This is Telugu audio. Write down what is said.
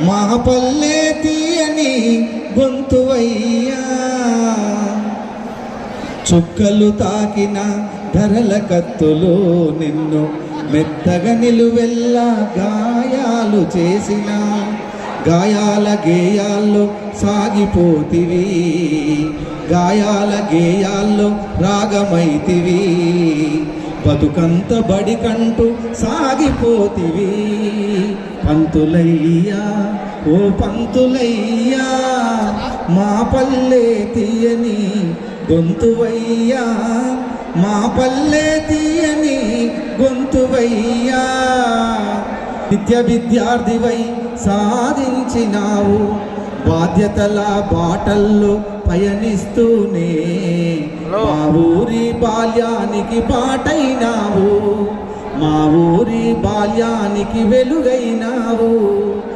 మా పల్లె తీయని గొంతువయ్యా. చుక్కలు తాకిన ధరల కత్తులు నిన్ను మెత్తగా నిలువెల్లా గాయాలు చేసిన. గాయాల గేయాల్లో సాగిపోతివి. గాయాల గేయాల్లో రాగమైతివి. బతుకంత బడికంటూ సాగిపోతివి. పంతులయ్యా ఓ పంతులయ్యా మా పల్లె తీయని గొంతువయ్యా మా పల్లె తీయని గొంతువయ్యా. విద్య విద్యార్థివై సాధించినావు బాధ్యతల బాటల్లో పయనిస్తూనే మా ఊరి బాల్యానికి పాటైనావు. మా ఊరి బాల్యానికి వెలుగైనావు